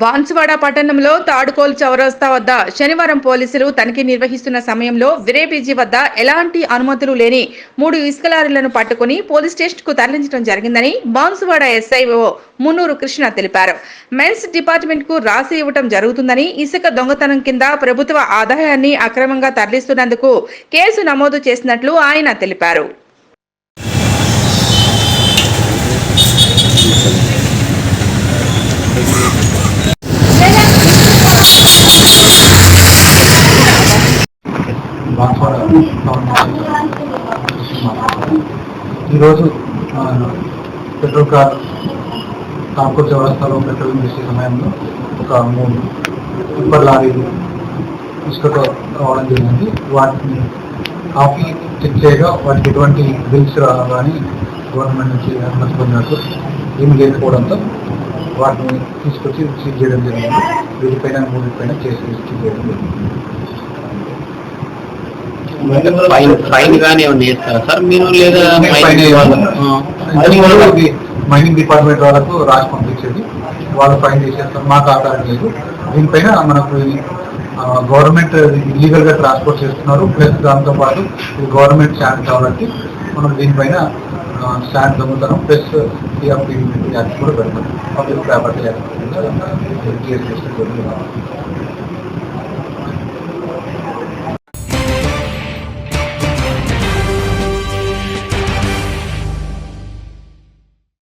బాన్సువాడ పట్టణంలో తాడుకోల్ చౌరస్తా వద్ద శనివారం పోలీసులు తనిఖీ నిర్వహిస్తున్న సమయంలో విరేబీజీ వద్ద ఎలాంటి అనుమతులు లేని మూడు ఇసుక లారీలను పట్టుకుని పోలీస్ స్టేషన్కు తరలించడం జరిగిందని బాన్సువాడ ఎస్ఐఓ మున్నూరు కృష్ణ తెలిపారు. మెన్స్ డిపార్ట్మెంట్కు రాసి ఇవ్వటం జరుగుతుందని ఇసుక దొంగతనం కింద ప్రభుత్వ ఆదాయాన్ని అక్రమంగా తరలిస్తున్నందుకు కేసు నమోదు చేసినట్లు ఆయన తెలిపారు. ఈరోజు పెట్రోల్ కార్ కాంపూర్ చౌరస్తాలో పెట్రోల్ చేసే సమయంలో ఒక మూడు టిప్పర్ లారీలు ఇసుకతో రావడం జరిగింది. వాటిని కాఫీ చెక్ చేయగా వాటికి ఎటువంటి బిల్స్ రావాలని గవర్నమెంట్ నుంచి అనుమతి పొందినట్టు ఏమి లేకపోవడంతో వాటిని తీసుకొచ్చి సీజ్ చేయడం జరిగింది. వీటిపైన మూడిపైన జరిగింది. ఫైన్ గానీ వేస్తారా సార్ మీరు లేదా మైనింగ్ డిపార్ట్మెంట్ వాళ్ళకు రాసి పంపించేది. వాళ్ళు ఫైన్ చేసేస్తారు. మాకు ఆధారం లేదు. దీనిపైన మనకు గవర్నమెంట్ ఇల్లీగల్గా ట్రాన్స్పోర్ట్ చేస్తున్నారు. ప్లస్ దాంతో పాటు గవర్నమెంట్ స్టాండ్ కాబట్టి మనం దీనిపైన స్టాండ్ దొంగతనం ప్లస్ సిఆర్పీ యాక్ట్ కూడా పెడతాం పబ్లిక్ ప్రాపర్టీ యాక్ట్